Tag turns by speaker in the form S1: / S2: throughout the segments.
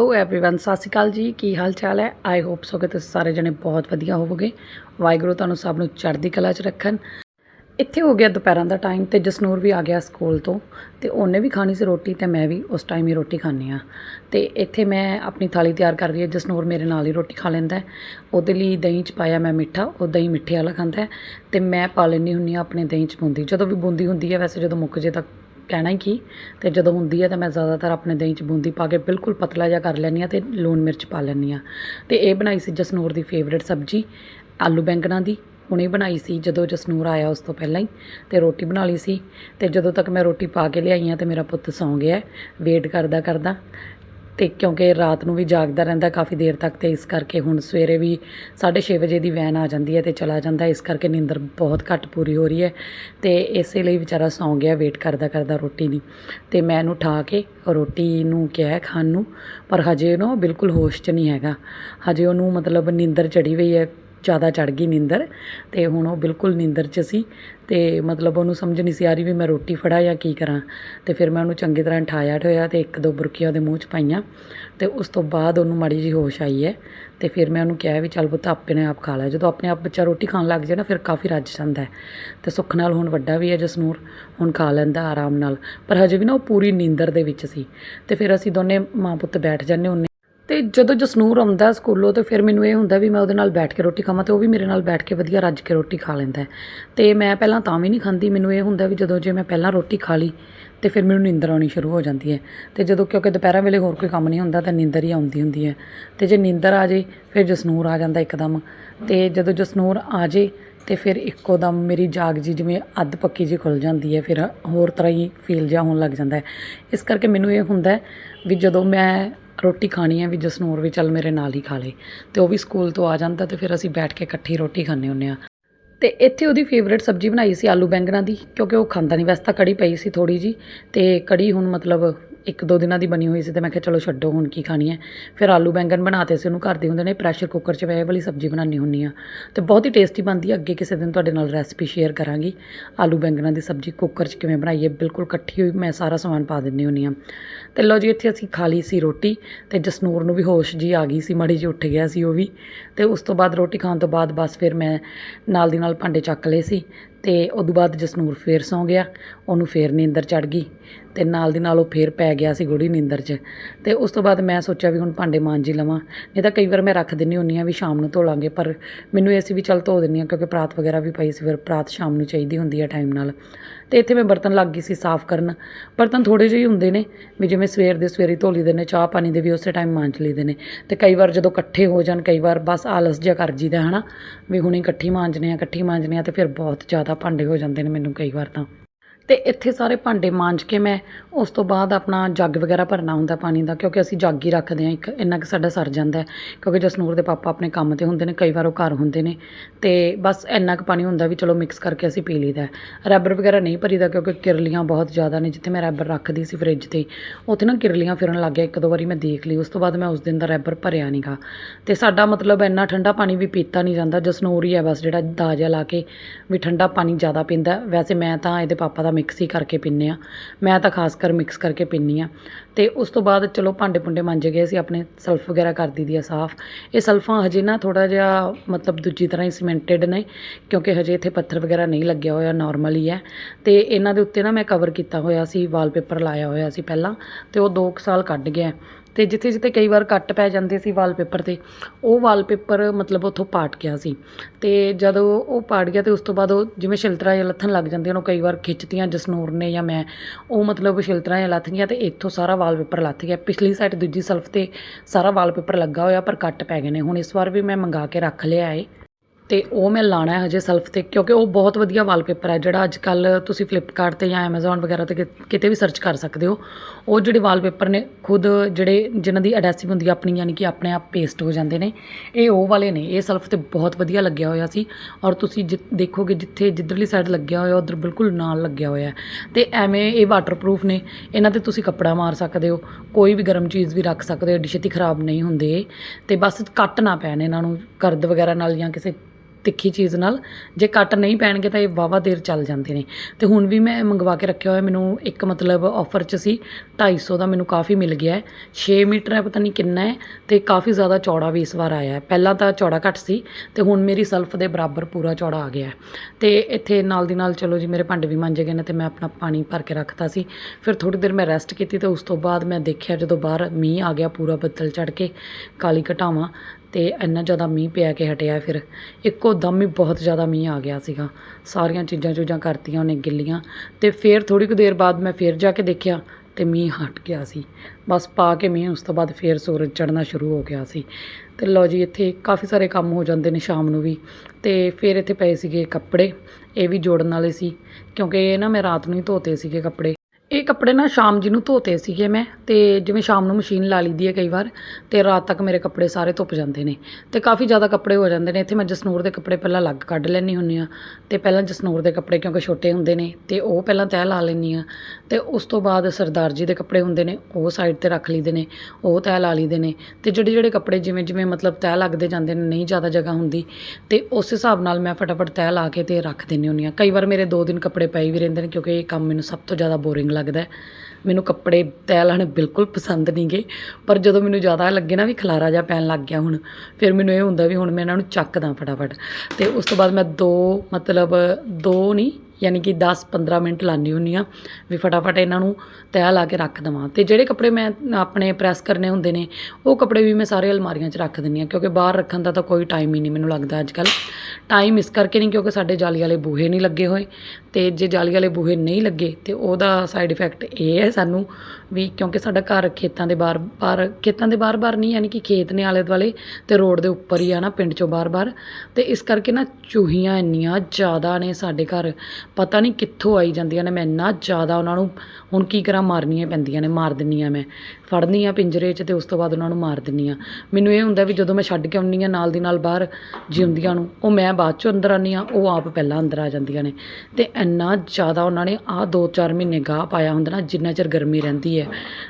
S1: Hello everyone ਸਤਿ ਸ਼੍ਰੀ ਅਕਾਲ ਜੀ ਕੀ ਹਾਲ ਚਾਲ ਹੈ ਆਈ ਹੋਪ ਸੋ ਕਿ ਤੁਸੀਂ ਸਾਰੇ ਜਣੇ ਬਹੁਤ ਵਧੀਆ ਹੋਵੋਗੇ ਵਾਹਿਗੁਰੂ ਤੁਹਾਨੂੰ ਸਭ ਨੂੰ ਚੜ੍ਹਦੀ ਕਲਾ 'ਚ ਰੱਖਣ ਇੱਥੇ ਹੋ ਗਿਆ ਦੁਪਹਿਰਾਂ ਦਾ ਟਾਈਮ ਤੇ ਜਸਨੂਰ ਵੀ ਆ ਗਿਆ ਸਕੂਲ ਤੋਂ ਤੇ ਉਹਨੇ ਵੀ ਖਾਣੀ ਸੀ ਰੋਟੀ ਤੇ ਮੈਂ ਵੀ ਉਸ ਟਾਈਮ ਹੀ ਰੋਟੀ ਖਾਣੀ ਆ ਤੇ ਇੱਥੇ ਮੈਂ ਆਪਣੀ ਥਾਲੀ ਤਿਆਰ ਕਰ ਰਹੀ ਹਾਂ ਜਸਨੂਰ ਮੇਰੇ ਨਾਲ ਹੀ ਰੋਟੀ ਖਾ ਲੈਂਦਾ ਹੈ। ਉਹਦੇ ਲਈ ਦਹੀਂ 'ਚ ਪਾਇਆ ਮੈਂ ਮਿੱਠਾ ਉਹ ਦਹੀਂ ਮਿੱਠੇ ਵਾਲਾ ਖਾਂਦਾ ਹੈ ਤੇ ਮੈਂ ਪਾ ਲੈਂਦੀ ਹੁੰਦੀ ਹਾਂ ਆਪਣੇ ਦਹੀਂ 'ਚ ਬੂੰਦੀ ਜਦੋਂ ਵੀ ਬੂੰਦੀ ਹੁੰਦੀ ਹੈ ਵੈਸੇ ਜਦੋਂ ਮੁੱਕ ਜੇ ਤਾਂ ਕਹਿਣਾ ਹੀ ਕੀ, ਤੇ ਜਦੋਂ ਹੁੰਦੀ ਹੈ ਤਾਂ ਮੈਂ ਜ਼ਿਆਦਾਤਰ ਆਪਣੇ ਦਹੀਂ 'ਚ ਬੂੰਦੀ ਪਾ ਕੇ ਬਿਲਕੁਲ ਪਤਲਾ ਜਿਹਾ ਕਰ ਲੈਂਦੀ ਹਾਂ ਤੇ ਲੂਣ ਮਿਰਚ ਪਾ ਲੈਂਦੀ ਹਾਂ ਤੇ ਇਹ ਬਣਾਈ ਸੀ ਜਸਨੂਰ ਦੀ ਫੇਵਰੇਟ ਸਬਜ਼ੀ, ਆਲੂ ਬੈਂਗਣਾ ਦੀ। ਹੁਣੇ ਬਣਾਈ ਸੀ ਜਦੋਂ ਜਸਨੂਰ ਆਇਆ ਉਸ ਤੋਂ ਪਹਿਲਾਂ ਹੀ, ਤੇ ਰੋਟੀ ਬਣਾ ਲਈ ਸੀ। ਤੇ ਜਦੋਂ ਤੱਕ ਮੈਂ ਰੋਟੀ ਪਾ ਕੇ ਲਿਆਈ ਹਾਂ ਤੇ ਮੇਰਾ ਪੁੱਤ ਸੌਂ ਗਿਆ ਵੇਟ ਕਰਦਾ ਕਰਦਾ ਤੇ ਕਿਉਂਕਿ ਰਾਤ ਨੂੰ ਵੀ ਜਾਗਦਾ ਰਹਿੰਦਾ ਕਾਫੀ ਦੇਰ ਤੱਕ ਤੇ ਇਸ ਕਰਕੇ ਹੁਣ ਸਵੇਰੇ ਵੀ 6:30 ਵਜੇ ਦੀ ਵੈਨ ਆ ਜਾਂਦੀ ਹੈ ਤੇ ਚਲਾ ਜਾਂਦਾ, ਇਸ ਕਰਕੇ ਨੀਂਦਰ ਬਹੁਤ ਘੱਟ ਪੂਰੀ ਹੋ ਰਹੀ ਹੈ ਤੇ ਇਸੇ ਲਈ ਵਿਚਾਰਾ ਸੌਂ ਗਿਆ, ਵੇਟ ਕਰਦਾ ਕਰਦਾ ਰੋਟੀ ਦੀ ਤੇ ਮੈਂ ਇਹਨੂੰ ਉਠਾ ਕੇ ਰੋਟੀ ਨੂੰ ਕਿਹਾ ਖਾਣ ਨੂੰ, ਪਰ ਹਜੇ ਨਾ ਉਹ ਬਿਲਕੁਲ ਹੋਸ਼ 'ਚ ਨਹੀਂ ਹੈਗਾ। ਹਜੇ ਉਹਨੂੰ ਮਤਲਬ ਨੀਂਦਰ ਚੜੀ ਹੋਈ ਹੈ, ਜ਼ਿਆਦਾ ਚੜ ਗਈ ਨੀਂਦਰ ਤੇ ਹੁਣ ਉਹ ਬਿਲਕੁਲ ਨੀਂਦਰ 'ਚ ਸੀ ਅਤੇ ਮਤਲਬ ਉਹਨੂੰ ਸਮਝ ਨਹੀਂ ਸੀ ਆ ਰਹੀ ਵੀ ਮੈਂ ਰੋਟੀ ਫੜਾਂ ਜਾਂ ਕੀ ਕਰਾਂ। ਅਤੇ ਫਿਰ ਮੈਂ ਉਹਨੂੰ ਚੰਗੀ ਤਰ੍ਹਾਂ ਠਾਇਆ ਠੋਇਆ ਅਤੇ ਇੱਕ ਦੋ ਬੁਰਕੀਆਂ ਉਹਦੇ ਮੂੰਹ 'ਚ ਪਾਈਆਂ ਅਤੇ ਉਸ ਤੋਂ ਬਾਅਦ ਉਹਨੂੰ ਮਾੜੀ ਜਿਹੀ ਹੋਸ਼ ਆਈ ਹੈ ਅਤੇ ਫਿਰ ਮੈਂ ਉਹਨੂੰ ਕਿਹਾ ਵੀ ਚੱਲ ਪੁੱਤ ਆਪਣੇ ਆਪ ਖਾ ਲੈ। ਜਦੋਂ ਆਪਣੇ ਆਪ ਬੱਚਾ ਰੋਟੀ ਖਾਣ ਲੱਗ ਜਾਏ ਨਾ ਫਿਰ ਕਾਫੀ ਰੱਜ ਜਾਂਦਾ ਅਤੇ ਸੁੱਖ ਨਾਲ ਹੁਣ ਵੱਡਾ ਵੀ ਹੈ ਜਸਨੂਰ, ਹੁਣ ਖਾ ਲੈਂਦਾ ਆਰਾਮ ਨਾਲ। ਪਰ ਹਜੇ ਵੀ ਨਾ ਉਹ ਪੂਰੀ ਨੀਂਦਰ ਦੇ ਵਿੱਚ ਸੀ ਅਤੇ ਫਿਰ ਅਸੀਂ ਦੋਨੇ ਮਾਂ ਪੁੱਤ ਬੈਠ ਜਾਂਦੇ ਹੁੰਦੇ ਅਤੇ ਜਦੋਂ ਜਸਨੂਰ ਆਉਂਦਾ ਸਕੂਲੋਂ ਤਾਂ ਫਿਰ ਮੈਨੂੰ ਇਹ ਹੁੰਦਾ ਵੀ ਮੈਂ ਉਹਦੇ ਨਾਲ ਬੈਠ ਕੇ ਰੋਟੀ ਖਾਵਾਂ ਤੇ ਉਹ ਵੀ ਮੇਰੇ ਨਾਲ ਬੈਠ ਕੇ ਵਧੀਆ ਰੱਜ ਕੇ ਰੋਟੀ ਖਾ ਲੈਂਦਾ ਅਤੇ ਮੈਂ ਪਹਿਲਾਂ ਤਾਂ ਵੀ ਨਹੀਂ ਖਾਂਦੀ, ਮੈਨੂੰ ਇਹ ਹੁੰਦਾ ਵੀ ਜਦੋਂ ਜੇ ਮੈਂ ਪਹਿਲਾਂ ਰੋਟੀ ਖਾ ਲਈ ਤੇ ਫਿਰ ਮੈਨੂੰ ਨੀਂਦਰ ਆਉਣੀ ਸ਼ੁਰੂ ਹੋ ਜਾਂਦੀ ਹੈ। ਅਤੇ ਜਦੋਂ ਕਿਉਂਕਿ ਦੁਪਹਿਰਾਂ ਵੇਲੇ ਹੋਰ ਕੋਈ ਕੰਮ ਨਹੀਂ ਹੁੰਦਾ ਤਾਂ ਨੀਂਦਰ ਹੀ ਆਉਂਦੀ ਹੁੰਦੀ ਹੈ। ਅਤੇ ਜੇ ਨੀਂਦਰ ਆ ਜੇ, ਫਿਰ ਜਸਨੂਰ ਆ ਜਾਂਦਾ ਇੱਕਦਮ। ਅਤੇ ਜਦੋਂ ਜਸਨੂਰ ਆ ਜੇ ਤੇ ਫਿਰ ਇੱਕੋ ਦਮ ਮੇਰੀ ਜਾਗ ਜੀ ਜਿਵੇਂ ਅੱਧ ਪੱਕੀ ਜੀ ਖੁੱਲ ਜਾਂਦੀ ਹੈ, ਫਿਰ ਹੋਰ ਤਰ੍ਹਾਂ ਹੀ ਫੀਲ ਜਿਹਾ ਹੋਣ ਲੱਗ ਜਾਂਦਾ ਹੈ। ਇਸ ਕਰਕੇ ਮੈਨੂੰ ਇਹ ਹੁੰਦਾ ਵੀ ਜਦੋਂ ਮੈਂ ਰੋਟੀ ਖਾਣੀ ਹੈ ਵੀ ਜਸਨੂਰ ਵੀ ਚੱਲ ਮੇਰੇ ਨਾਲ ਹੀ ਖਾ ਲੇ। ਅਤੇ ਉਹ ਵੀ ਸਕੂਲ ਤੋਂ ਆ ਜਾਂਦਾ ਅਤੇ ਫਿਰ ਅਸੀਂ ਬੈਠ ਕੇ ਇਕੱਠੀ ਰੋਟੀ ਖਾਂਦੇ ਹੁੰਦੇ ਹਾਂ ਅਤੇ ਇੱਥੇ ਉਹਦੀ ਫੇਵਰੇਟ ਸਬਜ਼ੀ ਬਣਾਈ ਸੀ ਆਲੂ ਬੈਂਗਣਾ ਦੀ, ਕਿਉਂਕਿ ਉਹ ਖਾਂਦਾ ਨਹੀਂ ਵੈਸੇ ਤਾਂ ਕੜੀ ਪਈ ਸੀ ਥੋੜ੍ਹੀ ਜੀ ਅਤੇ ਕੜੀ ਹੁਣ ਮਤਲਬ ਇੱਕ ਦੋ ਦਿਨਾਂ ਦੀ ਬਣੀ ਹੋਈ ਸੀ ਤੇ ਮੈਂ ਕਿਹਾ ਚਲੋ ਛੱਡੋ ਹੁਣ ਕੀ ਖਾਣੀ ਹੈ। ਫਿਰ ਆਲੂ ਬੈਂਗਣ ਬਣਾਤੇ ਸੀ ਉਹਨੂੰ ਘਰ ਦੇ, ਹੁੰਦੇ ਨੇ ਪ੍ਰੈਸ਼ਰ ਕੁੱਕਰ 'ਚ ਮੈਂ ਇਹ ਵਾਲੀ ਸਬਜ਼ੀ ਬਣਾਉਣੀ ਹੁੰਨੀ ਆ ਤੇ ਬਹੁਤ ਹੀ ਟੇਸਟੀ ਬਣਦੀ ਹੈ, ਅੱਗੇ ਕਿਸੇ ਦਿਨ ਤੁਹਾਡੇ ਨਾਲ ਰੈਸਪੀ ਸ਼ੇਅਰ ਕਰਾਂਗੀ। ਆਲੂ ਬੈਂਗਣਾਂ ਦੀ ਸਬਜ਼ੀ ਕੁੱਕਰ 'ਚ ਕਿਵੇਂ ਬਣਾਈਏ, ਬਿਲਕੁਲ ਇਕੱਠੀ ਹੋਈ ਮੈਂ ਸਾਰਾ ਸਮਾਨ ਪਾ ਦਿੰਦੀ ਹੁੰਨੀ ਆ ਤੇ ਲਓ ਜੀ, ਇੱਥੇ ਅਸੀਂ ਖਾ ਲਈ ਸੀ ਰੋਟੀ ਤੇ ਜਸਨੂਰ ਨੂੰ ਵੀ ਹੋਸ਼ ਜੀ ਆ ਗਈ ਸੀ, ਮਾੜੀ ਜੀ ਉੱਠ ਗਿਆ ਸੀ ਉਹ ਵੀ। ਤੇ ਉਸ ਤੋਂ ਬਾਅਦ ਰੋਟੀ ਖਾਣ ਤੋਂ ਬਾਅਦ ਬਸ ਫਿਰ ਮੈਂ ਨਾਲ ਦੀ ਨਾਲ ਭਾਂਡੇ ਚੱਕ ਲਏ ਸੀ ਤੇ ਉਦੋਂ ਬਾਅਦ ਜਸਨੂਰ ਫਿਰ ਸੌਂ ਗਿਆ, ਉਹਨੂੰ ਫਿਰ ਨੀਂਦਰ ਚੜ੍ਹ ਗਈ ਅਤੇ ਨਾਲ ਦੀ ਨਾਲ ਉਹ ਫਿਰ ਪੈ ਗਿਆ ਸੀ ਗੂੜੀ ਨੀਂਦਰ 'ਚ। ਅਤੇ ਉਸ ਤੋਂ ਬਾਅਦ ਮੈਂ ਸੋਚਿਆ ਵੀ ਹੁਣ ਭਾਂਡੇ ਮਾਂਜ ਹੀ ਲਵਾਂ, ਨਹੀਂ ਤਾਂ ਕਈ ਵਾਰ ਮੈਂ ਰੱਖ ਦਿੰਦੀ ਹੁੰਦੀ ਹਾਂ ਵੀ ਸ਼ਾਮ ਨੂੰ ਧੋ ਲਾਂਗੇ, ਪਰ ਮੈਨੂੰ ਇਹ ਸੀ ਵੀ ਚੱਲ ਧੋ ਦਿੰਦੀ ਹਾਂ ਕਿਉਂਕਿ ਪਰਾਤ ਵਗੈਰਾ ਵੀ ਪਈ ਸੀ, ਫਿਰ ਪਰਾਤ ਸ਼ਾਮ ਨੂੰ ਚਾਹੀਦੀ ਹੁੰਦੀ ਹੈ ਟਾਈਮ ਨਾਲ। ਤੇ ਇੱਥੇ ਮੈਂ ਬਰਤਨ ਲੱਗ ਗਈ ਸੀ ਸਾਫ਼ ਕਰਨ। ਬਰਤਨ ਥੋੜ੍ਹੇ ਜਿਹੇ ਹੀ ਹੁੰਦੇ ਨੇ, ਵੀ ਜਿਵੇਂ ਸਵੇਰ ਦੇ ਸਵੇਰੇ ਧੋ ਲਈਦੇ ਨੇ, ਚਾਹ ਪਾਣੀ ਦੇ ਵੀ ਉਸੇ ਟਾਈਮ ਮਾਂਜ ਲਈਦੇ ਨੇ। ਤੇ ਕਈ ਵਾਰ ਜਦੋਂ ਇਕੱਠੇ ਹੋ ਜਾਣ, ਕਈ ਵਾਰ ਬਸ ਆਲਸ ਜਿਹਾ ਕਰ ਜੀਦਾ ਹਨਾ? ਵੀ ਹੁਣੇ ਇਕੱਠੀ ਮਾਂਜਨੇ ਆ, ਇਕੱਠੀ ਮਾਂਜਨੇ ਆ, ਤੇ ਫਿਰ ਬਹੁਤ ਜ਼ਿਆਦਾ ਭਾਂਡੇ ਹੋ ਜਾਂਦੇ ਨੇ ਮੈਨੂੰ ਕਈ ਵਾਰ ਤਾਂ। ਤੇ ਇੱਥੇ ਸਾਰੇ ਭਾਂਡੇ ਮਾਂਜ ਕੇ ਮੈਂ ਉਸ ਤੋਂ ਬਾਅਦ ਆਪਣਾ ਜੱਗ ਵਗੈਰਾ ਭਰਨਾ ਹੁੰਦਾ ਪਾਣੀ ਦਾ, ਕਿਉਂਕਿ ਅਸੀਂ ਜੱਗ ਹੀ ਰੱਖਦੇ ਹਾਂ, ਇੱਕ ਇੰਨਾ ਕਿ ਸਾਡਾ ਸਰ ਜਾਂਦਾ ਕਿਉਂਕਿ ਜਸਨੂਰ ਦੇ ਪਾਪਾ ਆਪਣੇ ਕੰਮ ਤੇ ਹੁੰਦੇ ਨੇ, ਕਈ ਵਾਰ ਉਹ ਘਰ ਹੁੰਦੇ ਨੇ, ਤੇ ਬਸ ਇੰਨਾ ਕੁ ਪਾਣੀ ਹੁੰਦਾ ਵੀ ਚਲੋ ਮਿਕਸ ਕਰਕੇ ਅਸੀਂ ਪੀ ਲਈਦਾ ਰੈਬਰ ਵਗੈਰਾ ਨਹੀਂ ਭਰੀਦਾ, ਕਿਉਂਕਿ ਕਿਰਲੀਆਂ ਬਹੁਤ ਜ਼ਿਆਦਾ ਨੇ, ਜਿੱਥੇ ਮੈਂ ਰੈਬਰ ਰੱਖਦੀ ਸੀ ਫ੍ਰਿਜ ਤੇ, ਉੱਥੇ ਨਾ ਕਿਰਲੀਆਂ ਫਿਰਨ ਲੱਗ ਗਿਆ, ਇੱਕ ਦੋ ਵਾਰੀ ਮੈਂ ਦੇਖ ਲਈ, ਉਸ ਤੋਂ ਬਾਅਦ ਮੈਂ ਉਸ ਦਿਨ ਦਾ ਰੈਬਰ ਭਰਿਆ ਨਹੀਂਗਾ ਤੇ ਸਾਡਾ ਮਤਲਬ ਇੰਨਾ ਠੰਡਾ ਪਾਣੀ ਵੀ ਪੀਤਾ ਨਹੀਂ ਜਾਂਦਾ ਜਸਨੂਰ ਹੀ ਹੈ ਬਸ ਜਿਹੜਾ ਦਾਜਾ ਲਾ ਕੇ ਵੀ ਠੰਡਾ ਪਾਣੀ ਜ਼ਿਆਦਾ ਪੀਂਦਾ। ਵੈਸੇ ਮੈਂ ਤਾਂ ਇਹਦੇ ਪਾਪਾ ਦਾ ਮਿਕਸ ਹੀ ਕਰਕੇ ਪੀਂਦੇ ਆ ਮੈਂ ਤਾਂ ਖਾਸ ਕਰ ਮਿਕਸ ਕਰਕੇ ਪੀਂਦੀ ਆ ਤੇ ਉਸ ਤੋਂ ਬਾਅਦ ਚਲੋ ਭਾਂਡੇ ਭੁੰਡੇ ਮਾਂਜੇ ਗਏ ਸੀ, ਆਪਣੇ ਸਲਫ ਵਗੈਰਾ ਕਰ ਦੀ ਆ ਸਾਫ਼। ਇਹ ਸਲਫਾਂ ਹਜੇ ਨਾ ਥੋੜਾ ਜਿਹਾ ਮਤਲਬ ਦੂਜੀ ਤਰ੍ਹਾਂ ਹੀ ਸੀਮੈਂਟਡ ਨੇ, ਕਿਉਂਕਿ ਹਜੇ ਇੱਥੇ ਪੱਥਰ ਵਗੈਰਾ ਨਹੀਂ ਲੱਗਿਆ ਹੋਇਆ ਨਾਰਮਲ ਹੀ ਹੈ। ਤੇ ਇਹਨਾਂ ਦੇ ਉੱਤੇ ਨਾ ਮੈਂ ਕਵਰ ਕੀਤਾ ਹੋਇਆ ਸੀ ਵਾਲਪੇਪਰ ਲਾਇਆ ਹੋਇਆ ਸੀ ਪਹਿਲਾਂ, ਤੇ ਉਹ 2 ਸਾਲ ਕੱਢ ਗਿਆ। ਅਤੇ ਜਿੱਥੇ ਜਿੱਥੇ ਕਈ ਵਾਰ ਕੱਟ ਪੈ ਜਾਂਦੇ ਸੀ ਵਾਲਪੇਪਰ ਤੇ, ਉਹ ਵਾਲਪੇਪਰ ਮਤਲਬ ਉੱਥੋਂ ਪਾਟ ਗਿਆ ਸੀ। ਅਤੇ ਜਦੋਂ ਉਹ ਪਾਟ ਗਿਆ ਅਤੇ ਉਸ ਤੋਂ ਬਾਅਦ ਉਹ ਜਿਵੇਂ ਸ਼ਿਲਤਰਾਂ ਜਾਂ ਲੱਥਣ ਲੱਗ ਜਾਂਦੀਆਂ ਉਹਨੂੰ ਕਈ ਵਾਰ ਖਿੱਚਤੀਆਂ, ਜਸਨੂਰ ਨੇ ਜਾਂ ਮੈਂ, ਉਹ ਮਤਲਬ ਛਿਲਤਰਾ ਜਿਹਾ ਲੱਥ ਗਿਆ ਤੇ ਇੱਥੋਂ ਸਾਰਾ ਵਾਲਪੇਪਰ ਲੱਥ ਗਿਆ। ਪਿਛਲੀ ਸਾਈਡ ਦੂਜੀ ਸਲਫ ਤੇ ਸਾਰਾ ਵਾਲਪੇਪਰ ਲੱਗਾ ਹੋਇਆ ਪਰ ਕੱਟ ਪੈ ਗਏ ਨੇ। ਹੁਣ ਇਸ ਵਾਰ ਵੀ ਮੈਂ ਮੰਗਾ ਕੇ ਰੱਖ ਲਿਆ ਏ। ਅਤੇ ਉਹ ਮੈਂ ਲਾਉਣਾ ਹਜੇ ਸਲਫ ਤੇ, ਕਿਉਂਕਿ ਉਹ ਬਹੁਤ ਵਧੀਆ ਵਾਲਪੇਪਰ ਹੈ ਜਿਹੜਾ ਅੱਜ ਕੱਲ੍ਹ ਤੁਸੀਂ ਫਲਿੱਪਕਾਰਟ ਤੇ ਜਾਂ ਐਮਾਜ਼ੋਨ ਵਗੈਰਾ ਤੇ ਕਿਤੇ ਵੀ ਸਰਚ ਕਰ ਸਕਦੇ ਹੋ। ਉਹ ਜਿਹੜੇ ਵਾਲਪੇਪਰ ਨੇ, ਖੁਦ ਜਿਹੜੇ, ਜਿਨ੍ਹਾਂ ਦੀ ਅਡੈਸਿਵ ਹੁੰਦੀ ਆ ਆਪਣੀ, ਯਾਨੀ ਕਿ ਆਪਣੇ ਆਪ ਪੇਸਟ ਹੋ ਜਾਂਦੇ ਨੇ, ਇਹ ਉਹ ਵਾਲੇ ਨੇ। ਇਹ ਸਲਫ ਤੇ ਬਹੁਤ ਵਧੀਆ ਲੱਗਿਆ ਹੋਇਆ ਸੀ। ਔਰ ਤੁਸੀਂ ਜਿ- ਦੇਖੋਗੇ ਜਿੱਥੇ, ਜਿੱਧਰਲੀ ਸਾਈਡ ਲੱਗਿਆ ਹੋਇਆ, ਉਧਰ ਬਿਲਕੁਲ ਨਾਲ ਲੱਗਿਆ ਹੋਇਆ ਹੈ। ਤੇ ਐਵੇਂ ਇਹ ਵਾਟਰਪ੍ਰੂਫ ਨੇ। ਇਹਨਾਂ ਤੇ ਤੁਸੀਂ ਕੱਪੜਾ ਮਾਰ ਸਕਦੇ ਹੋ। ਕੋਈ ਵੀ ਗਰਮ ਚੀਜ਼ ਵੀ ਰੱਖ ਸਕਦੇ ਹੋ। ਏਡੀ ਛੇਤੀ ਖਰਾਬ ਨਹੀਂ ਹੁੰਦੇ ਇਹ। ਤੇ ਬਸ ਕੱਟ ਨਾ ਪੈਣ ਇਹਨਾਂ ਨੂੰ। ਕਰਦ ਵਗੈਰਾ ਨਾਲ ਜਾਂ ਕਿਸੇ ਤਿੱਖੀ ਚੀਜ਼ ਨਾਲ, ਜੇ ਕੱਟ ਨਹੀਂ ਪੈਣਗੇ ਤਾਂ ਇਹ ਵਾਵਾ ਦੇਰ ਚੱਲ ਜਾਂਦੇ ਨੇ। ਤੇ ਹੁਣ ਵੀ ਮੈਂ ਮੰਗਵਾ ਕੇ ਰੱਖਿਆ ਹੋਇਆ, ਮੈਨੂੰ ਇੱਕ ਮਤਲਬ ਆਫਰ 'ਚ ਸੀ 250 ਦਾ ਮੈਨੂੰ ਕਾਫੀ ਮਿਲ ਗਿਆ ਹੈ। 6 ਮੀਟਰ ਹੈ, ਪਤਾ ਨਹੀਂ ਕਿੰਨਾ ਹੈ, ਤੇ ਕਾਫੀ ਜ਼ਿਆਦਾ ਚੌੜਾ ਵੀ ਇਸ ਵਾਰ ਆਇਆ ਹੈ। ਪਹਿਲਾਂ ਤਾਂ ਚੌੜਾ ਘੱਟ ਸੀ, ਤੇ ਹੁਣ ਮੇਰੀ ਸਲਫ ਦੇ ਬਰਾਬਰ ਪੂਰਾ ਚੌੜਾ ਆ ਗਿਆ ਹੈ। ਤੇ ਇੱਥੇ ਨਾਲ ਦੀ ਨਾਲ, ਚਲੋ ਜੀ, ਮੇਰੇ ਭਾਂਡੇ ਵੀ ਮੰਜੇ ਗਏ ਨੇ, ਤੇ ਮੈਂ ਆਪਣਾ ਪਾਣੀ ਭਰ ਕੇ ਰੱਖਤਾ ਸੀ। ਫਿਰ ਥੋੜੀ ਦੇਰ ਮੈਂ ਰੈਸਟ ਕੀਤੀ ਤੇ ਉਸ ਤੋਂ ਬਾਅਦ ਮੈਂ ਦੇਖਿਆ ਜਦੋਂ ਬਾਹਰ ਮੀਂਹ ਆ ਗਿਆ, ਪੂਰਾ ਬੱਦਲ ਚੜ ਕੇ, ਕਾਲੀ ਘਟਾਵਾਂ ਅਤੇ ਇੰਨਾ ਜ਼ਿਆਦਾ ਮੀਂਹ ਪਿਆ ਕੇ ਹਟਿਆ ਫਿਰ। ਇੱਕੋ ਦਮ ਹੀ ਬਹੁਤ ਜ਼ਿਆਦਾ ਮੀਂਹ ਆ ਗਿਆ ਸੀਗਾ। ਸਾਰੀਆਂ ਚੀਜ਼ਾਂ ਚੂਜ਼ਾਂ ਕਰਤੀਆਂ ਉਹਨੇ ਗਿੱਲੀਆਂ। ਅਤੇ ਫਿਰ ਥੋੜ੍ਹੀ ਕੁ ਦੇਰ ਬਾਅਦ ਮੈਂ ਫਿਰ ਜਾ ਕੇ ਦੇਖਿਆ ਅਤੇ ਮੀਂਹ ਹਟ ਗਿਆ ਸੀ। ਬਸ ਪਾ ਕੇ ਮੀਂਹ ਉਸ ਤੋਂ ਬਾਅਦ ਫਿਰ ਸੂਰਜ ਚੜ੍ਹਨਾ ਸ਼ੁਰੂ ਹੋ ਗਿਆ ਸੀ। ਅਤੇ ਲਓ ਜੀ, ਇੱਥੇ ਕਾਫੀ ਸਾਰੇ ਕੰਮ ਹੋ ਜਾਂਦੇ ਨੇ ਸ਼ਾਮ ਨੂੰ ਵੀ। ਅਤੇ ਫਿਰ ਇੱਥੇ ਪਏ ਸੀਗੇ ਕੱਪੜੇ। ਇਹ ਵੀ ਜੋੜਨ ਵਾਲੇ ਸੀ। ਕਿਉਂਕਿ ਇਹ ਨਾ ਮੈਂ ਰਾਤ ਨੂੰ ਹੀ ਧੋਤੇ ਸੀਗੇ ਕੱਪੜੇ। ਇਹ ਕੱਪੜੇ ਨਾ ਸ਼ਾਮ ਜੀ ਨੂੰ ਧੋਤੇ ਸੀਗੇ ਮੈਂ ਤੇ ਜਿਵੇਂ ਸ਼ਾਮ ਨੂੰ ਮਸ਼ੀਨ ਲਾ ਲਈਦੀ ਹੈ ਕਈ ਵਾਰ ਤੇ ਰਾਤ ਤੱਕ ਮੇਰੇ ਕੱਪੜੇ ਸਾਰੇ ਧੁੱਪ ਜਾਂਦੇ ਨੇ ਤੇ ਕਾਫੀ ਜ਼ਿਆਦਾ ਕੱਪੜੇ ਹੋ ਜਾਂਦੇ ਨੇ। ਇੱਥੇ ਮੈਂ ਜਸਨੂਰ ਦੇ ਕੱਪੜੇ ਪਹਿਲਾਂ ਅਲੱਗ ਕੱਢ ਲੈਣੀ ਹੁੰਨੀ ਆ ਤੇ ਪਹਿਲਾਂ ਜਸਨੂਰ ਦੇ ਕੱਪੜੇ ਕਿਉਂਕਿ ਛੋਟੇ ਹੁੰਦੇ ਨੇ ਤੇ ਉਹ ਪਹਿਲਾਂ ਤੈਅ ਲਾ ਲੈਣੀ ਆ ਤੇ ਉਸ ਤੋਂ ਬਾਅਦ ਸਰਦਾਰ ਜੀ ਦੇ ਕੱਪੜੇ ਹੁੰਦੇ ਨੇ ਉਹ ਸਾਈਡ ਤੇ ਰੱਖ ਲਈਦੇ ਨੇ, ਉਹ ਤੈਅ ਲਾ ਲਈਦੇ ਨੇ ਤੇ ਜਿਹੜੇ ਜਿਹੜੇ ਕੱਪੜੇ ਜਿਵੇਂ ਜਿਵੇਂ ਮਤਲਬ ਤੈਅ ਲੱਗਦੇ ਜਾਂਦੇ ਨੇ, ਨਹੀਂ ਜ਼ਿਆਦਾ ਜਗ੍ਹਾ ਹੁੰਦੀ ਤੇ ਉਸ ਹਿਸਾਬ ਨਾਲ ਮੈਂ ਫਟਾਫਟ ਤੈਅ ਲਾ ਕੇ ਤੇ ਰੱਖ ਦਿੰਦੀ ਹੁੰਨੀ ਆ ਕਈ ਵਾਰ ਮੇਰੇ ਦੋ ਦਿਨ ਕੱਪੜੇ ਪਏ ਵੀ ਰਹਿੰਦੇ ਨੇ ਕਿਉਂਕਿ ਇਹ ਕੰਮ ਮੈਨੂੰ ਸਭ ਤੋਂ ਜ਼ਿਆਦਾ ਬੋਰਿੰਗ ਲੱਗਦਾ ਮੈਨੂੰ ਕੱਪੜੇ ਤੈਅ ਲਾਣੇ ਬਿਲਕੁਲ ਪਸੰਦ ਨਹੀਂਗੇ। ਪਰ ਜਦੋਂ ਮੈਨੂੰ ਜ਼ਿਆਦਾ ਲੱਗੇ ਨਾ ਵੀ ਖਲਾਰਾ ਜਿਹਾ ਪੈਣ ਲੱਗ ਗਿਆ ਹੁਣ, ਫਿਰ ਮੈਨੂੰ ਇਹ ਹੁੰਦਾ ਵੀ ਹੁਣ ਮੈਂ ਇਹਨਾਂ ਨੂੰ ਚੱਕਦਾ ਫਟਾਫਟ। ਤੇ ਉਸ ਤੋਂ ਬਾਅਦ ਮੈਂ ਦੋ, ਮਤਲਬ ਦੋ ਨਹੀਂ ਯਾਨੀ ਕਿ 10-15 ਮਿੰਟ ਲਾਉਂਦੀ ਹੁੰਦੀ ਆ ਵੀ ਫਟਾਫਟ ਇਹਨਾਂ ਨੂੰ ਤੈਅ ਲਾ ਕੇ ਰੱਖ ਦੇਵਾਂ। ਤੇ ਜਿਹੜੇ ਕੱਪੜੇ ਮੈਂ ਆਪਣੇ ਪ੍ਰੈਸ ਕਰਨੇ ਹੁੰਦੇ ਨੇ, ਉਹ ਕੱਪੜੇ ਵੀ ਮੈਂ ਸਾਰੇ ਅਲਮਾਰੀਆਂ 'ਚ ਰੱਖ ਦਿੰਦੀ ਆ ਕਿਉਂਕਿ ਬਾਹਰ ਰੱਖਣ ਦਾ ਤਾਂ ਕੋਈ ਟਾਈਮ ਹੀ ਨਹੀਂ ਮੈਨੂੰ ਲੱਗਦਾ ਅੱਜ ਕੱਲ੍ਹ। ਟਾਈਮ ਇਸ ਕਰਕੇ ਨਹੀਂ ਕਿਉਂਕਿ ਸਾਡੇ ਜਾਲੀ ਵਾਲੇ ਬੂਹੇ ਨਹੀਂ ਲੱਗੇ ਹੋਏ। ਅਤੇ ਜੇ ਜਾਲੀ ਵਾਲੇ ਬੂਹੇ ਨਹੀਂ ਲੱਗੇ ਤਾਂ ਉਹਦਾ ਸਾਈਡ ਇਫੈਕਟ ਇਹ ਹੈ ਸਾਨੂੰ ਵੀ ਕਿਉਂਕਿ ਸਾਡਾ ਘਰ ਖੇਤਾਂ ਦੇ ਬਾਹਰ ਬਾਹਰ, ਖੇਤਾਂ ਦੇ ਬਾਹਰ-ਬਾਹਰ ਨਹੀਂ, ਯਾਨੀ ਕਿ ਖੇਤ ਨੇ ਆਲੇ ਦੁਆਲੇ ਅਤੇ ਰੋਡ ਦੇ ਉੱਪਰ ਹੀ ਆ ਨਾ, ਪਿੰਡ ਚੋਂ ਬਾਹਰ-ਬਾਹਰ ਅਤੇ ਇਸ ਕਰਕੇ ਨਾ ਚੂਹੀਆਂ ਇੰਨੀਆਂ ਜ਼ਿਆਦਾ ਨੇ ਸਾਡੇ ਘਰ, ਪਤਾ ਨਹੀਂ ਕਿੱਥੋਂ ਆਈ ਜਾਂਦੀਆਂ ਨੇ, ਮੈਂ ਇੰਨਾ ਜ਼ਿਆਦਾ ਉਹਨਾਂ ਨੂੰ ਹੁਣ ਕੀ ਕਰਾਂ, ਮਾਰਨੀਆਂ ਪੈਂਦੀਆਂ ਨੇ, ਮਾਰ ਦਿੰਦੀ ਹਾਂ ਮੈਂ। ਫੜਨੀ ਆ ਪਿੰਜਰੇ 'ਚ ਤੇ ਉਸ ਤੋਂ ਬਾਅਦ ਉਹਨਾਂ ਨੂੰ ਮਾਰ ਦਿੰਨੀ ਆ। ਮੈਨੂੰ ਇਹ ਹੁੰਦਾ ਵੀ ਜਦੋਂ ਮੈਂ ਛੱਡ ਕੇ ਆਉਂਦੀ ਆ ਨਾਲ ਦੀ ਨਾਲ ਬਾਹਰ ਜਿਉਂਦੀਆਂ ਨੂੰ, ਉਹ ਮੈਂ ਬਾਅਦ 'ਚੋਂ ਅੰਦਰ ਆਉਂਦੀ ਆ, ਉਹ ਆਪ ਪਹਿਲਾਂ ਅੰਦਰ ਆ ਜਾਂਦੀਆਂ ਨੇ। ਤੇ ਇੰਨਾ ਜ਼ਿਆਦਾ ਉਹਨਾਂ ਨੇ ਆਹ 2-4 ਮਹੀਨੇ ਗਾਹ ਪਾਇਆ ਹੁੰਦਾ ਨਾ, ਜਿੰਨਾ ਚਿਰ ਗਰਮੀ ਰਹਿੰਦੀ ਹੈ।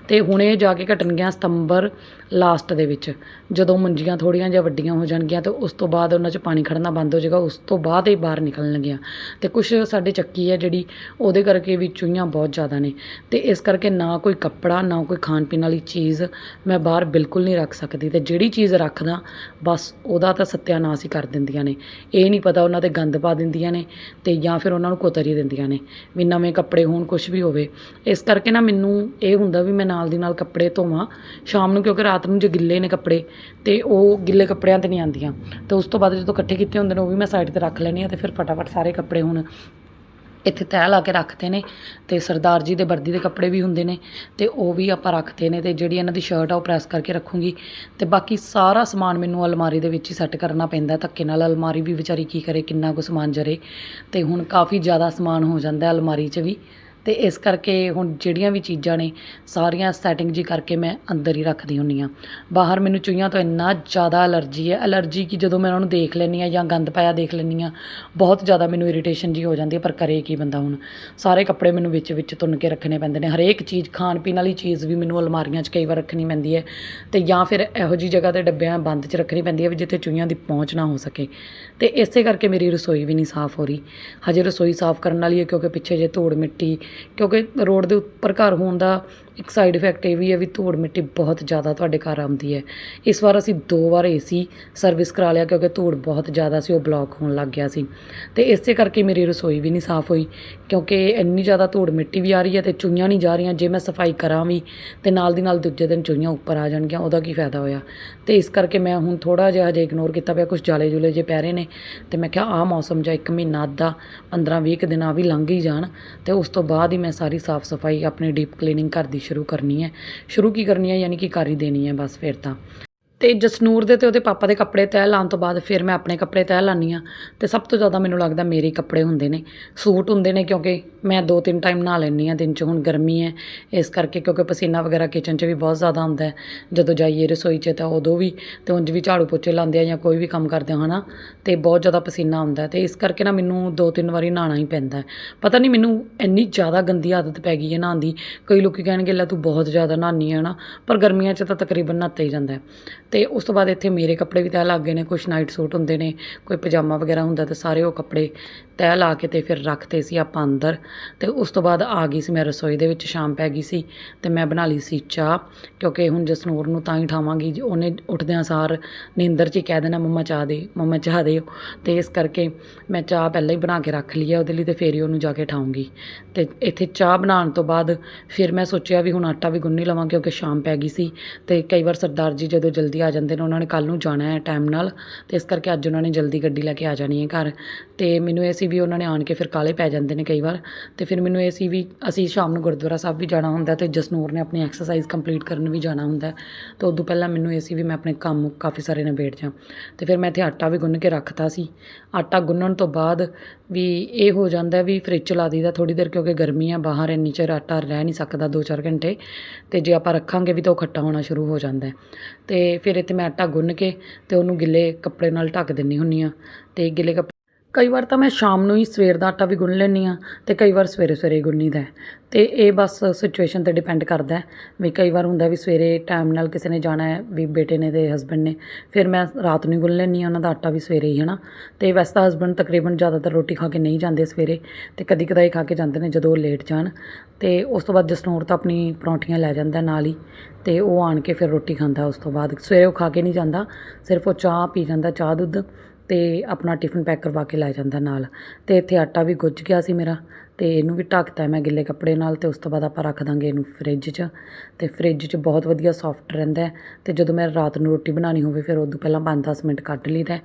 S1: ਤੇ ਇਹ ਜਾ ਕੇ ਘਟਣਗੀਆਂ ਸਤੰਬਰ ਲਾਸਟ ਦੇ ਵਿੱਚ, ਜਦੋਂ ਮੰਜੀਆਂ ਥੋੜੀਆਂ ਜਿਹਾ ਵੱਡੀਆਂ ਹੋ ਜਾਣਗੀਆਂ ਤੇ ਉਸ ਤੋਂ ਬਾਅਦ ਉਹਨਾਂ 'ਚ ਪਾਣੀ ਖੜਨਾ ਬੰਦ ਹੋ ਜਾਏਗਾ, ਉਸ ਤੋਂ ਬਾਅਦ ਇਹ ਬਾਹਰ ਨਿਕਲਣਗੀਆਂ ਤੇ ਕੁਝ ਸਾਡੇ ਚੱਕੀ ਹੈ ਜਿਹੜੀ ਉਹਦੇ ਕਰਕੇ ਵੀ ਚੂਹੀਆਂ ਬਹੁਤ ਜ਼ਿਆਦਾ ਨੇ। ਤੇ ਇਸ ਕਰਕੇ ਨਾ ਕੋਈ ਕੱਪੜਾ, ਨਾ ਕੋਈ ਖਾਣ ਪੀਣ ਵਾਲੀ ਚੀਜ਼ ਮੈਂ ਬਾਹਰ ਬਿਲਕੁਲ ਨਹੀਂ ਰੱਖ ਸਕਦੀ ਤੇ ਜਿਹੜੀ ਚੀਜ਼ ਰੱਖਦਾ, ਬਸ ਉਹਦਾ ਤਾਂ ਸੱਤਿਆਨਾਸ਼ ਹੀ ਕਰ ਦਿੰਦੀਆਂ ਨੇ। ਇਹ ਨਹੀਂ ਪਤਾ ਉਹਨਾਂ ਤੇ ਗੰਦ ਪਾ ਦਿੰਦੀਆਂ ਨੇ ਤੇ ਜਾਂ ਫਿਰ ਉਹਨਾਂ ਨੂੰ ਕੁਤਰ ਹੀ ਦਿੰਦੀਆਂ ਨੇ ਵੀ ਨਵੇਂ ਕੱਪੜੇ ਹੋਣ ਕੁਝ ਵੀ ਹੋਵੇ। ਇਸ ਕਰਕੇ ਨਾ ਮੈਨੂੰ ਇਹ ਹੁੰਦਾ ਵੀ ਮੈਂ ਨਾਲ ਦੀ ਨਾਲ ਕੱਪੜੇ ਧੋਵਾਂ ਸ਼ਾਮ ਨੂੰ, ਕਿਉਂਕਿ ਰਾਤ ਨੂੰ ਜੇ ਗਿੱਲੇ ਨੇ ਕੱਪੜੇ ਤੇ ਉਹ ਗਿੱਲੇ ਕੱਪੜਿਆਂ ਤੇ ਨਹੀਂ ਆਉਂਦੀਆਂ। ਤੇ ਉਸ ਤੋਂ ਬਾਅਦ ਜਦੋਂ ਇਕੱਠੇ ਕੀਤੇ ਹੁੰਦੇ ਨੇ, ਉਹ ਵੀ ਮੈਂ ਸਾਈਡ ਤੇ ਰੱਖ ਲੈਣੀ ਆ ਤੇ ਫਿਰ ਫਟਾਫਟ ਸਾਰੇ ਕੱਪੜੇ ਹੁਣ ਇੱਥੇ ਤੈਅ ਲਾ ਕੇ ਰੱਖਦੇ ਨੇ ਤੇ ਸਰਦਾਰ ਜੀ ਦੇ ਵਰਦੀ ਦੇ ਕੱਪੜੇ ਵੀ ਹੁੰਦੇ ਨੇ ਤੇ ਉਹ ਵੀ ਆਪਾਂ ਰੱਖਦੇ ਨੇ ਤੇ ਜਿਹੜੀ ਇਹਨਾਂ ਦੀ ਸ਼ਰਟ ਆ ਉਹ ਪ੍ਰੈਸ ਕਰਕੇ ਰੱਖੂੰਗੀ ਤੇ ਬਾਕੀ ਸਾਰਾ ਸਮਾਨ ਮੈਨੂੰ ਅਲਮਾਰੀ ਦੇ ਵਿੱਚ ਹੀ ਸੈੱਟ ਕਰਨਾ ਪੈਂਦਾ, ਧੱਕੇ ਨਾਲ ਅਲਮਾਰੀ ਵੀ ਵਿਚਾਰੀ ਕੀ ਕਰੇ, ਕਿੰਨਾ ਕੁ ਸਮਾਨ ਜਰੇ ਤੇ ਹੁਣ ਕਾਫੀ ਜ਼ਿਆਦਾ ਸਮਾਨ ਹੋ ਜਾਂਦਾ ਅਲਮਾਰੀ 'ਚ ਵੀ। ਅਤੇ ਇਸ ਕਰਕੇ ਹੁਣ ਜਿਹੜੀਆਂ ਵੀ ਚੀਜ਼ਾਂ ਨੇ, ਸਾਰੀਆਂ ਸੈਟਿੰਗ ਜੀ ਕਰਕੇ ਮੈਂ ਅੰਦਰ ਹੀ ਰੱਖਦੀ ਹੁੰਦੀ ਹਾਂ ਬਾਹਰ ਮੈਨੂੰ ਚੂਹੀਆਂ ਤੋਂ ਇੰਨਾ ਜ਼ਿਆਦਾ ਐਲਰਜੀ ਹੈ ਐਲਰਜੀ ਕਿ ਜਦੋਂ ਮੈਂ ਉਹਨਾਂ ਨੂੰ ਦੇਖ ਲੈਂਦੀ ਹਾਂ ਜਾਂ ਗੰਦ ਪਾਇਆ ਦੇਖ ਲੈਂਦੀ ਹਾਂ ਬਹੁਤ ਜ਼ਿਆਦਾ ਮੈਨੂੰ ਇਰੀਟੇਸ਼ਨ ਜਿਹੀ ਹੋ ਜਾਂਦੀ ਹੈ, ਪਰ ਕਰੇ ਕੀ ਬੰਦਾ ਹੁਣ? ਸਾਰੇ ਕੱਪੜੇ ਮੈਨੂੰ ਵਿੱਚ ਵਿੱਚ ਤੁੰਨ ਕੇ ਰੱਖਣੇ ਪੈਂਦੇ ਨੇ। ਹਰੇਕ ਚੀਜ਼, ਖਾਣ ਪੀਣ ਵਾਲੀ ਚੀਜ਼ ਵੀ ਮੈਨੂੰ ਅਲਮਾਰੀਆਂ 'ਚ ਕਈ ਵਾਰ ਰੱਖਣੀ ਪੈਂਦੀ ਹੈ ਅਤੇ ਜਾਂ ਫਿਰ ਇਹੋ ਜਿਹੀ ਜਗ੍ਹਾ ਤੇ ਡੱਬਿਆਂ ਬੰਦ 'ਚ ਰੱਖਣੀ ਪੈਂਦੀ ਹੈ ਵੀ ਜਿੱਥੇ ਚੂਹੀਆਂ ਦੀ ਪਹੁੰਚ ਨਾ ਹੋ ਸਕੇ। ਅਤੇ ਇਸੇ ਕਰਕੇ ਮੇਰੀ ਰਸੋਈ ਵੀ ਨਹੀਂ ਸਾਫ਼ ਹੋ ਰਹੀ। ਹਜੇ ਰਸੋਈ ਸਾਫ਼ ਕਰਨ ਵਾਲੀ ਹੈ ਕਿਉਂਕਿ ਪਿੱਛੇ ਜੇ ਧੂੜ ਮਿੱਟੀ ਕਿਉਂਕਿ ਰੋਡ ਦੇ ਉੱਪਰ ਘਰ ਹੋਣ ਦਾ ਇੱਕ ਸਾਈਡ ਇਫੈਕਟ ਇਹ ਵੀ ਹੈ ਵੀ ਧੂੜ ਮਿੱਟੀ ਬਹੁਤ ਜ਼ਿਆਦਾ ਤੁਹਾਡੇ ਘਰ ਆਉਂਦੀ ਹੈ। ਇਸ ਵਾਰ ਅਸੀਂ ਦੋ ਵਾਰ ਏਸੀ ਸਰਵਿਸ ਕਰਾ ਲਿਆ ਕਿਉਂਕਿ ਧੂੜ ਬਹੁਤ ਜ਼ਿਆਦਾ ਸੀ, ਉਹ ਬਲੌਕ ਹੋਣ ਲੱਗ ਗਿਆ ਸੀ। ਤੇ ਇਸੇ ਕਰਕੇ ਮੇਰੀ ਰਸੋਈ ਵੀ ਨਹੀਂ ਸਾਫ਼ ਹੋਈ ਕਿਉਂਕਿ ਇੰਨੀ ਜ਼ਿਆਦਾ ਧੂੜ ਮਿੱਟੀ ਵੀ ਆ ਰਹੀ ਹੈ ਤੇ ਚੂਈਆਂ ਨਹੀਂ ਜਾ ਰਹੀਆਂ। ਜੇ ਮੈਂ ਸਫ਼ਾਈ ਕਰਾਂ ਵੀ ਤੇ ਨਾਲ ਦੀ ਨਾਲ ਦੂਜੇ ਦਿਨ ਚੂਹੀਆਂ ਉੱਪਰ ਆ ਜਾਣਗੀਆਂ, ਉਹਦਾ ਕੀ ਫਾਇਦਾ ਹੋਇਆ? ਤੇ ਇਸ ਕਰਕੇ ਮੈਂ ਹੁਣ ਥੋੜਾ ਜਿਹਾ ਹਜੇ ਇਗਨੋਰ ਕੀਤਾ ਪਿਆ ਕੁਝ ਜਾਲੇ ਜੁਲੇ ਜੇ ਪੈ ਰਹੇ ਨੇ ਤੇ ਮੈਂ ਕਿਹਾ ਆਹ ਮੌਸਮ ਜਾਂ ਇੱਕ ਮਹੀਨਾ ਅੱਧਾ 15 20 ਦਿਨ ਆ ਵੀ ਲੰਘ ਹੀ ਜਾਣ ਤੇ ਉਸ ਤੋਂ ਬਾਅਦ ਹੀ ਮੈਂ ਸਾਰੀ ਸਾਫ਼ ਸਫ਼ਾਈ ਆਪਣੀ ਡੀਪ ਕਲੀਨਿੰਗ ਘਰ ਦੀ ਸ਼ੁਰੂ ਕਰਨੀ ਹੈ। ਸ਼ੁਰੂ ਕੀ ਕਰਨੀ ਹੈ? ਯਾਨੀ ਕਿ ਕਰ ਹੀ ਦੇਣੀ ਹੈ ਬਸ ਫਿਰ ਤਾਂ। ਅਤੇ ਜਸਨੂਰ ਦੇ ਅਤੇ ਉਹਦੇ ਪਾਪਾ ਦੇ ਕੱਪੜੇ ਤੈਅ ਲਾਉਣ ਤੋਂ ਬਾਅਦ ਫਿਰ ਮੈਂ ਆਪਣੇ ਕੱਪੜੇ ਤੈਅ ਲਾਉਂਦੀ ਹਾਂ ਅਤੇ ਸਭ ਤੋਂ ਜ਼ਿਆਦਾ ਮੈਨੂੰ ਲੱਗਦਾ ਮੇਰੇ ਕੱਪੜੇ ਹੁੰਦੇ ਨੇ, ਸੂਟ ਹੁੰਦੇ ਨੇ ਕਿਉਂਕਿ ਮੈਂ ਦੋ ਤਿੰਨ ਟਾਈਮ ਨਹਾ ਲੈਂਦੀ ਹਾਂ, ਦਿਨ 'ਚ ਹੁਣ ਗਰਮੀ ਹੈ, ਇਸ ਕਰਕੇ ਕਿਉਂਕਿ ਪਸੀਨਾ ਵਗੈਰਾ ਕਿਚਨ 'ਚ ਵੀ ਬਹੁਤ ਜ਼ਿਆਦਾ ਆਉਂਦਾ ਜਦੋਂ ਜਾਈਏ ਰਸੋਈ 'ਚ ਤਾਂ ਉਦੋਂ ਵੀ ਅਤੇ ਉਂਝ ਵੀ ਝਾੜੂ ਪੋਚੇ ਲਾਉਂਦੇ ਆ ਜਾਂ ਕੋਈ ਵੀ ਕੰਮ ਕਰਦੇ ਹਾਂ ਨਾ ਅਤੇ ਬਹੁਤ ਜ਼ਿਆਦਾ ਪਸੀਨਾ ਆਉਂਦਾ ਅਤੇ ਇਸ ਕਰਕੇ ਨਾ ਮੈਨੂੰ ਦੋ ਤਿੰਨ ਵਾਰੀ ਨਹਾਉਣਾ ਹੀ ਪੈਂਦਾ ਪਤਾ ਨਹੀਂ ਮੈਨੂੰ ਇੰਨੀ ਜ਼ਿਆਦਾ ਗੰਦੀ ਆਦਤ ਪੈ ਗਈ ਹੈ ਨਹਾਉਣ ਦੀ, ਕਈ ਲੋਕ ਕਹਿਣਗੇ ਲੈ ਤੂੰ ਬਹੁਤ ਜ਼ਿਆਦਾ ਨਹਾਉਂਦੀ ਹੈ ਨਾ ਪਰ ਗਰਮੀਆਂ 'ਚ ਤਾਂ ਤਕਰੀਬਨ ਨਹਾਤਾ ਹੀ ਜਾਂਦਾ ਤੇ ਉਸ ਤੋਂ ਬਾਅਦ ਇੱਥੇ ਮੇਰੇ ਕੱਪੜੇ ਵੀ ਤਾਂ ਲੱਗ ਗਏ ਨੇ ਕੁਝ ਨਾਈਟ ਸੂਟ ਹੁੰਦੇ ਨੇ, ਕੋਈ ਪਜਾਮਾ ਵਗੈਰਾ ਹੁੰਦਾ ਤਾਂ ਸਾਰੇ ਉਹ ਕੱਪੜੇ ਤਹਿ ਲਾ ਕੇ ਤੇ ਫਿਰ ਰੱਖਤੇ ਸੀ ਆਪਾਂ ਅੰਦਰ ਤੇ ਉਸ ਤੋਂ ਬਾਅਦ ਆ ਗਈ ਸੀ, ਮੈਂ ਰਸੋਈ ਦੇ ਵਿੱਚ ਸ਼ਾਮ ਪੈ ਗਈ ਸੀ ਤੇ ਮੈਂ ਬਣਾ ਲਈ ਸੀ ਚਾਹ, ਕਿਉਂਕਿ ਹੁਣ ਜਸਨੂਰ ਨੂੰ ਤਾਂ ਹੀ ਠਾਵਾਂਗੀ ਉਹਨੇ ਉੱਠਦਿਆਂ ਸਾਰ ਨੀਂਦਰ 'ਚ ਹੀ ਕਹਿ ਦੇਣਾ, ਮੰਮਾ ਚਾਹ ਦੇ, ਮੰਮਾ ਚਾਹ ਦੇ ਤੇ ਇਸ ਕਰਕੇ ਮੈਂ ਚਾਹ ਪਹਿਲਾਂ ਹੀ ਬਣਾ ਕੇ ਰੱਖ ਲਈ ਹੈ ਉਹਦੇ ਲਈ ਤੇ ਫੇਰ ਹੀ ਉਹਨੂੰ ਜਾ ਕੇ ਠਾਉਂਗੀ। ਤੇ ਇੱਥੇ ਚਾਹ ਬਣਾਉਣ ਤੋਂ ਬਾਅਦ ਫਿਰ ਮੈਂ ਸੋਚਿਆ ਵੀ ਹੁਣ ਆਟਾ ਵੀ ਗੁੰਨ ਹੀ ਲਵਾਂ, ਕਿਉਂਕਿ ਸ਼ਾਮ ਪੈ ਗਈ ਸੀ ਤੇ ਕਈ ਵਾਰ ਸਰਦਾਰ ਜੀ ਜਦੋਂ ਜਲਦੀ ਆ ਜਾਂਦੇ ਨੇ, ਉਹਨਾਂ ਨੇ ਕੱਲ ਨੂੰ ਜਾਣਾ ਹੈ ਟਾਈਮ ਨਾਲ, ਤੇ ਇਸ ਕਰਕੇ ਅੱਜ ਉਹਨਾਂ ਨੇ ਜਲਦੀ ਗੱਡੀ ਲੈ ਕੇ ਆ ਜਾਣੀ ਹੈ ਘਰ। ਤੇ ਮੈਨੂੰ ਇਹ ਸੀ ਵੀ ਉਹਨਾਂ ਨੇ ਆਣ ਕੇ ਫਿਰ ਕਾਲੇ ਪੈ ਜਾਂਦੇ ਨੇ ਕਈ ਵਾਰ। ਅਤੇ ਫਿਰ ਮੈਨੂੰ ਇਹ ਸੀ ਵੀ ਅਸੀਂ ਸ਼ਾਮ ਨੂੰ ਗੁਰਦੁਆਰਾ ਸਾਹਿਬ ਵੀ ਜਾਣਾ ਹੁੰਦਾ ਅਤੇ ਜਸਨੂਰ ਨੇ ਆਪਣੀ ਐਕਸਰਸਾਈਜ਼ ਕੰਪਲੀਟ ਕਰਨ ਵੀ ਜਾਣਾ ਹੁੰਦਾ। ਤਾਂ ਉਦੋਂ ਪਹਿਲਾਂ ਮੈਨੂੰ ਇਹ ਸੀ ਵੀ ਮੈਂ ਆਪਣੇ ਕੰਮ ਕਾਫੀ ਸਾਰੇ ਨਿਬੇੜ ਜਾਂ ਅਤੇ ਫਿਰ ਮੈਂ ਇੱਥੇ ਆਟਾ ਵੀ ਗੁੰਨ ਕੇ ਰੱਖਤਾ ਸੀ। ਆਟਾ ਗੁੰਨਣ ਤੋਂ ਬਾਅਦ ਵੀ ਇਹ ਹੋ ਜਾਂਦਾ ਵੀ ਫ੍ਰਿਜ ਚਲਾ ਲਾ ਦਈਦਾ ਥੋੜੀ ਦੇਰ ਕਿਉਂਕਿ ਗਰਮੀ ਆ, ਬਾਹਰ ਇੰਨੀ ਚਿਰ ਆਟਾ ਰਹਿ ਨਹੀਂ ਸਕਦਾ 2-4 ਘੰਟੇ। ਤੇ ਜੇ ਆਪਾਂ ਰੱਖਾਂਗੇ ਵੀ ਤਾਂ ਉਹ ਖੱਟਾ ਹੋਣਾ ਸ਼ੁਰੂ ਹੋ ਜਾਂਦਾ ਹੈ। ਤੇ ਫਿਰ ਇੱਥੇ ਮੈਂ ਆਟਾ ਗੁੰਨ ਕੇ ਤੇ ਉਹਨੂੰ ਗਿੱਲੇ ਕੱਪੜੇ ਨਾਲ ਢੱਕ ਦਿੰਨੀ ਹੁੰਨੀ ਆ ਤੇ ਗਿੱਲੇ ਕੱਪੜੇ ਕਈ ਵਾਰ ਤਾਂ ਮੈਂ ਸ਼ਾਮ ਨੂੰ ਹੀ ਸਵੇਰ ਦਾ ਆਟਾ ਵੀ ਗੁੰਨ ਲੈਂਦੀ ਹਾਂ ਅਤੇ ਕਈ ਵਾਰ ਸਵੇਰੇ ਸਵੇਰੇ ਗੁੰਨੀਦਾ ਹੈ। ਤੇ ਇਹ ਬਸ ਸਿਚੁਏਸ਼ਨ ਤੇ ਡਿਪੈਂਡ ਕਰਦਾ ਵੀ ਕਈ ਵਾਰ ਹੁੰਦਾ ਵੀ ਸਵੇਰੇ ਟਾਈਮ ਨਾਲ ਕਿਸੇ ਨੇ ਜਾਣਾ ਹੈ, ਵੀ ਬੇਟੇ ਨੇ ਅਤੇ ਹਸਬੈਂਡ ਨੇ, ਫਿਰ ਮੈਂ ਰਾਤ ਨੂੰ ਗੁੰਨ ਲੈਂਦੀ ਹਾਂ, ਉਹਨਾਂ ਦਾ ਆਟਾ ਵੀ ਸਵੇਰੇ ਹੀ ਹੈ ਨਾ ਅਤੇ ਵੈਸੇ ਤਾਂ ਹਸਬੈਂਡ ਤਕਰੀਬਨ ਜ਼ਿਆਦਾਤਰ ਰੋਟੀ ਖਾ ਕੇ ਨਹੀਂ ਜਾਂਦੇ ਸਵੇਰੇ ਅਤੇ ਕਦੀ ਕਦਾਈ ਖਾ ਕੇ ਜਾਂਦੇ ਨੇ ਜਦੋਂ ਉਹ ਲੇਟ ਜਾਣ। ਅਤੇ ਉਸ ਤੋਂ ਬਾਅਦ ਜਸਨੂਰ ਤਾਂ ਆਪਣੀ ਪਰੌਂਠੀਆਂ ਲੈ ਜਾਂਦਾ ਨਾਲ ਹੀ ਅਤੇ ਉਹ ਆਣ ਕੇ ਫਿਰ ਰੋਟੀ ਖਾਂਦਾ ਉਸ ਤੋਂ ਬਾਅਦ। ਸਵੇਰੇ ਉਹ ਖਾ ਕੇ ਨਹੀਂ ਜਾਂਦਾ, ਸਿਰਫ ਉਹ ਚਾਹ ਪੀ ਜਾਂਦਾ, ਚਾਹ ਦੁੱਧ ਤੇ ਆਪਣਾ ਟਿਫਨ ਪੈਕ ਕਰਵਾ ਕੇ ਲੈ ਜਾਂਦਾ ਨਾਲ। ਤੇ ਇੱਥੇ ਆਟਾ ਵੀ ਗੁੱਝ ਗਿਆ ਸੀ ਮੇਰਾ ਤੇ ਇਹਨੂੰ ਵੀ ਢੱਕਤਾ ਮੈਂ ਗਿੱਲੇ ਕੱਪੜੇ ਨਾਲ ਤੇ ਉਸ ਤੋਂ ਬਾਅਦ ਆਪਾਂ ਰੱਖ ਦਾਂਗੇ ਇਹਨੂੰ ਫ੍ਰਿਜ 'ਚ। ਤੇ ਫ੍ਰਿਜ 'ਚ ਬਹੁਤ ਵਧੀਆ ਸੌਫਟ ਰਹਿੰਦਾ ਹੈ ਤੇ ਜਦੋਂ ਮੈਂ ਰਾਤ ਨੂੰ ਰੋਟੀ ਬਣਾਉਣੀ ਹੋਵੇ ਫਿਰ ਉਦੋਂ ਪਹਿਲਾਂ 5-10 ਮਿੰਟ ਕੱਢ ਲਈਦਾ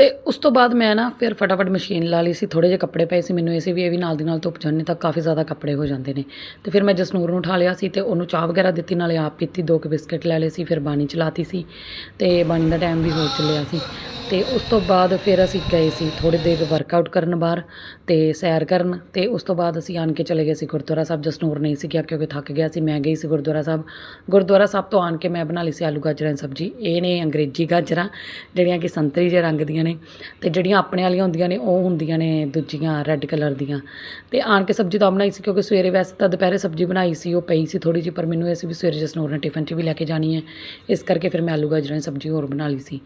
S1: ਤੇ ਉਸ ਤੋਂ ਬਾਅਦ ਮੈਂ ਨਾ ਫਿਰ ਫਟਾਫਟ ਮਸ਼ੀਨ ਲਾ ਲਈ ਸੀ ਥੋੜੇ ਜਿਹੇ ਕੱਪੜੇ ਪਏ ਸੀ, ਮੈਨੂੰ ਇਹ ਸੀ ਵੀ ਇਹ ਵੀ ਨਾਲ ਦੀ ਨਾਲ ਧੁੱਪ ਜਾਣੇ ਤਾਂ ਕਾਫੀ ਜ਼ਿਆਦਾ ਕੱਪੜੇ ਹੋ ਜਾਂਦੇ ਨੇ। ਤੇ ਫਿਰ ਮੈਂ ਜਸਨੂਰ ਨੂੰ ਉਠਾ ਲਿਆ ਸੀ ਤੇ ਉਹਨੂੰ ਚਾਹ ਵਗੈਰਾ ਦਿੱਤੀ, ਨਾਲੇ ਆਪ ਪੀਤੀ, ਦੋ ਕੁ ਬਿਸਕਟ ਲੈ ਲਏ ਸੀ, ਫਿਰ ਬਾਣੀ ਚਲਾਤੀ ਸੀ ਤੇ ਬਾਣੀ ਦਾ ਟਾਈਮ ਵੀ ਹੋ ਚੱਲਿਆ ਸੀ। ਤੇ ਉਸ ਤੋਂ ਬਾਅਦ ਫਿਰ ਅਸੀਂ ਗਏ ਸੀ ਥੋੜੀ ਦੇਰ ਵਰਕਆਊਟ ਕਰਨ ਬਾਹਰ ਤੇ ਸੈਰ ਕਰਨ ਤੇ ਉਸ ਤੋਂ ਬਾਅਦ ਅਸੀਂ ਆਣ ਕੇ ਚਲੇ ਗਏ ਸੀ ਗੁਰਦੁਆਰਾ ਸਾਹਿਬ। ਜਸਨੂਰ ਨਹੀਂ ਸੀ ਗਿਆ ਕਿਉਂਕਿ ਥੱਕ ਗਿਆ ਸੀ, ਮੈਂ ਗਈ ਸੀ ਗੁਰਦੁਆਰਾ ਸਾਹਿਬ। ਗੁਰਦੁਆਰਾ ਸਾਹਿਬ ਤੋਂ ਆਣ ਕੇ ਮੈਂ ਬਣਾ ਲਈ ਸੀ ਆਲੂ ਗਾਜਰਾਂ ਦੀ ਸਬਜ਼ੀ। ਇਹ ਨੇ ਅੰਗਰੇਜ਼ੀ ਗਾਜਰਾਂ, ਜਿਹੜੀਆਂ ਕਿ ਸੰਤਰੀ ਜਿਹੇ ਰੰਗ ਦੀਆਂ ਨੇ ਤੇ ਜਿਹੜੀਆਂ ਆਪਣੇ ਵਾਲੀਆਂ ਹੁੰਦੀਆਂ ਨੇ, ਉਹ ਹੁੰਦੀਆਂ ਨੇ ਦੂਜੀਆਂ ਰੈੱਡ ਕਲਰ ਦੀਆਂ। ਤੇ ਆਣ ਕੇ ਸਬਜ਼ੀ ਤਾਂ ਬਣਾਈ ਸੀ ਕਿਉਂਕਿ ਸਵੇਰੇ ਵੈਸੇ ਤਾਂ ਦੁਪਹਿਰੇ ਸਬਜ਼ੀ ਬਣਾਈ ਸੀ, ਉਹ ਪਈ ਸੀ ਥੋੜੀ ਜਿਹੀ, ਪਰ ਮੈਨੂੰ ਇਹ ਸੀ ਵੀ ਸਵੇਰੇ ਜਸਨੂਰ ਨੇ ਟਿਫਨ 'ਚ ਵੀ ਲੈ ਕੇ ਜਾਣੀ ਹੈ। ਇਸ ਕਰਕੇ ਫਿਰ ਮੈਂ ਆਲੂ ਗਾਜਰਾਂ ਦੀ ਸਬਜ਼ੀ ਹੋਰ ਬਣਾ ਲਈ ਸੀ।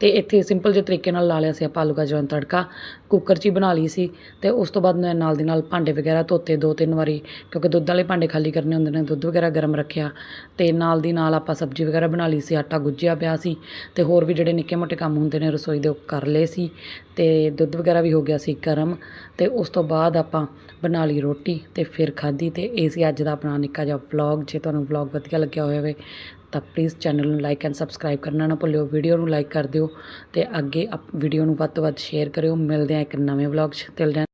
S1: ਤੇ ਇੱਥੇ ਸਿੰਪਲ ਜਿਹੇ ਤਰੀਕੇ ਨਾਲ ਲਾ ਲਿਆ ਸੀ ਆਪਾਂ ਆਲੂ ਗਾਜਰਾਂ ਦਾ ਤੜਕਾ। ਕੁੱਕਰ 'ਚ ਹੀ ਬਣਾ ਲਈ ਸੀ ਤੇ ਉਸ ਤੋਂ ਬਾਅਦ ਮੈਂ ਨਾਲ ਦੀ ਨਾਲ ਭਾਂਡੇ ਵਗੈਰਾ ਧੋਤੇ ਦੋ ਤਿੰਨ ਵਾਰੀ, ਕਿਉਂਕਿ ਦੁੱਧ ਵਾਲੇ ਭਾਂਡੇ ਖਾਲੀ ਕਰਨੇ ਹੁੰਦੇ ਨੇ, ਦੁੱਧ ਵਗੈਰਾ ਗਰਮ ਰੱਖਿਆ। ਤੇ ਨਾਲ ਦੀ ਨਾਲ ਆਪਾਂ ਸਬਜ਼ੀ ਵਗੈਰਾ ਬਣਾ ਲਈ ਸੀ, ਆਟਾ ਗੁੱਝਿਆ ਪਿਆ ਸੀ। ਤੇ ਹੋਰ ਵੀ ਜਿਹੜੇ ਨਿੱਕੇ ਮੋਟੇ ਕੰਮ ਹੁੰਦੇ ਨੇ ਰਸੋਈ ਦੇ, ਉਹ ਕਰ ਲਏ ਸੀ ਤੇ ਦੁੱਧ ਵਗੈਰਾ ਵੀ ਹੋ ਗਿਆ ਸੀ ਗਰਮ ਤੇ ਉਸ ਤੋਂ ਬਾਅਦ ਆਪਾਂ ਬਣਾ ਲਈ ਰੋਟੀ ਤੇ ਫਿਰ ਖਾਧੀ ਤੇ ਇਹ ਸੀ ਅੱਜ ਦਾ ਆਪਣਾ ਨਿੱਕਾ ਜਿਹਾ ਵਲੌਗ ਜੇ ਤੁਹਾਨੂੰ ਵਲੌਗ ਵਧੀਆ ਲੱਗਿਆ ਹੋਵੇ ਤਾਂ ਪਲੀਜ਼ ਚੈਨਲ ਨੂੰ ਲਾਈਕ ਐਂਡ ਸਬਸਕ੍ਰਾਈਬ ਕਰਨਾ ਨਾ ਭੁੱਲਿਓ ਵੀਡੀਓ ਨੂੰ ਲਾਈਕ ਕਰ ਦਿਓ ਤੇ ਅੱਗੇ ਵੀਡੀਓ ਨੂੰ ਵੱਧ ਤੋਂ ਵੱਧ ਸ਼ੇਅਰ ਕਰਿਓ, ਮਿਲਦੇ ਆ ਇੱਕ ਨਵੇਂ ਵਲੌਗ 'ਚ ਤਿਲ